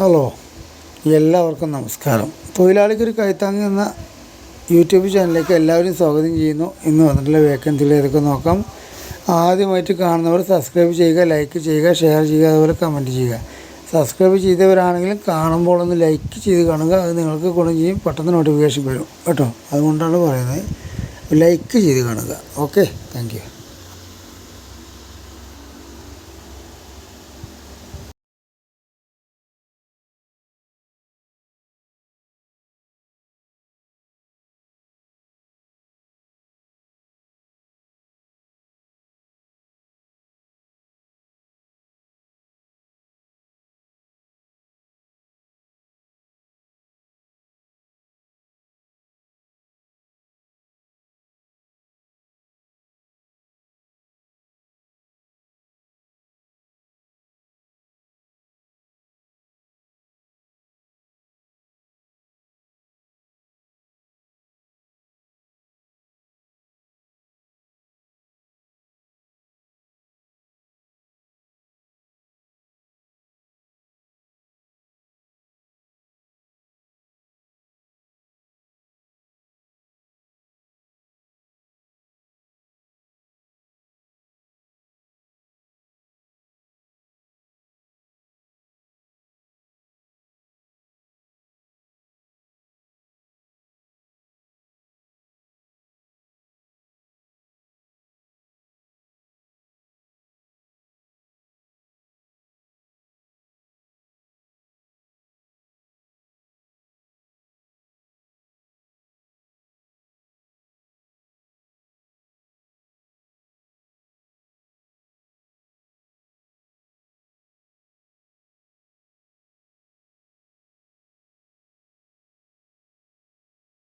Hello എല്ലാവർക്കും നമസ്കാരം. തൊഴിലാളിക്കൊരു കൈത്താങ്ങ് എന്ന യൂട്യൂബ് ചാനലിലേക്ക് എല്ലാവരും സ്വാഗതം ചെയ്യുന്നു. ഇന്ന് വന്നിട്ടുള്ള വേക്കൻസികൾ ഏതൊക്കെ നോക്കാം. ആദ്യമായിട്ട് കാണുന്നവർ സബ്സ്ക്രൈബ് ചെയ്യുക ലൈക്ക് ചെയ്യുക ഷെയർ ചെയ്യുക അതുപോലെ കമന്റ് ചെയ്യുക. സബ്സ്ക്രൈബ് ചെയ്തവരാണെങ്കിലും കാണുമ്പോൾ ഒന്ന് ലൈക്ക് ചെയ്ത് കാണുക. അത് നിങ്ങൾക്ക് ഗുണം ചെയ്യും പെട്ടെന്ന് നോട്ടിഫിക്കേഷൻ വരും. കേട്ടോ? അതുകൊണ്ടാണ് പറയുന്നത് ലൈക്ക് ചെയ്ത് കാണുക. ഓക്കെ? Thank you.